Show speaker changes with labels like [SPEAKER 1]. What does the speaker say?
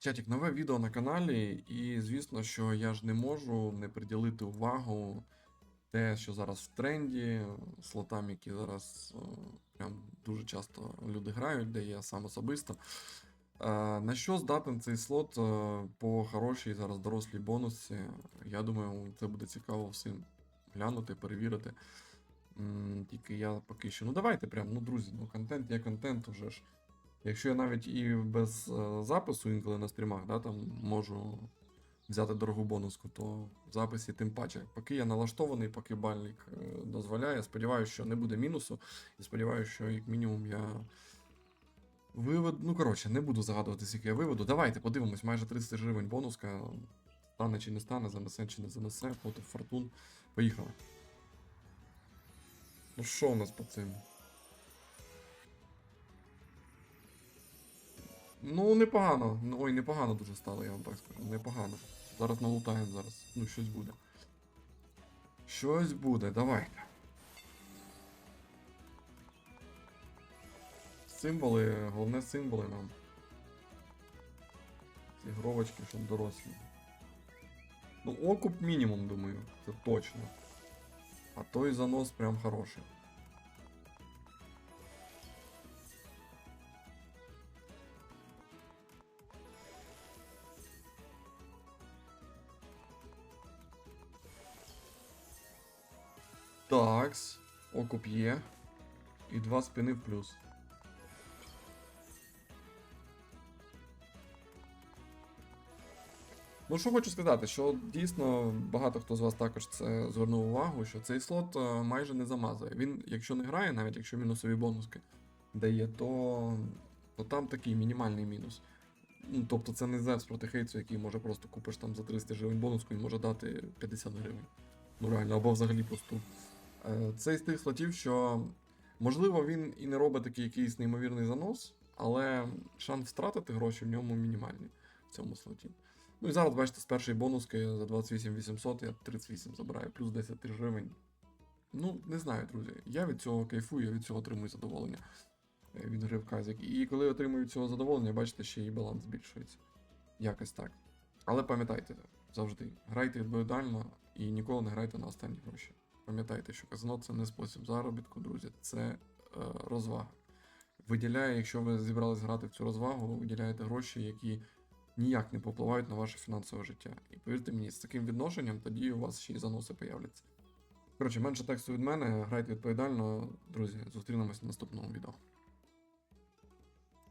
[SPEAKER 1] чатік, нове відео на каналі, і звісно, що я ж не можу не приділити увагу те, що зараз в тренді, слотам, які зараз е, прям дуже часто люди грають, де я сам особисто. Е, На що здатен цей слот е, по хорошій зараз дорослій бонусі? Я думаю, це буде цікаво всім глянути, перевірити. Тільки я поки що. Ну давайте прям, ну друзі, ну контент є контент уже ж. Якщо я навіть і без е, запису інколи на стрімах, да, там можу взяти дорогу бонуску, то в записі тим паче. Поки я налаштований, поки бальник е, дозволяє, сподіваюся, що не буде мінусу. І сподіваюся, що як мінімум я виведу. Ну, коротше, не буду загадувати, скільки я виведу. Давайте подивимось, майже 30 гривень бонуска. Стане чи не стане, занесе чи не занесе, проти фортун. Поїхали. Ну що у нас по цим? Ну, непогано. Ну, Ой, непогано дуже стало, я вам так скажу. Непогано. Зараз налутаємо зараз. Ну, щось буде. Щось буде, давайте. Символи, головне символи нам. Ці гровочки, щоб дорослі. Ну, окуп мінімум, думаю, це точно. А той занос прям хороший. Такс. Окуп є. І два спини в плюс. Ну, що хочу сказати, що дійсно багато хто з вас також це звернув увагу, що цей слот е, майже не замазує. Він, якщо не грає, навіть якщо мінусові бонуски дає, то, то там такий мінімальний мінус. Ну, тобто це не Зевс проти Хейтсу, який може просто купиш там за 300 гривень бонуску і може дати 50 гривень. Ну реально, або взагалі пусту. Е, Це із тих слотів, що можливо він і не робить такий якийсь неймовірний занос, але шанс втратити гроші в ньому мінімальний в цьому слоті. Ну і зараз, бачите, з першої бонуски за 28 800 я 38 забираю, плюс 10 тисяч гривень. Ну, не знаю, друзі. Я від цього кайфую, я від цього отримую задоволення е, від гри в казик. І коли я отримую цього задоволення, бачите, ще і баланс збільшується. Якось так. Але пам'ятайте завжди, грайте відповідально і ніколи не грайте на останні гроші. Пам'ятайте, що казино це не спосіб заробітку, друзі, це е, розвага. Виділяє, якщо ви зібрались грати в цю розвагу, ви виділяєте гроші, які ніяк не попливають на ваше фінансове життя. І повірте мені, з таким відношенням тоді у вас ще й заноси появляться. Коротше, менше тексту від мене, грайте відповідально, друзі. Зустрінемось в наступному відео.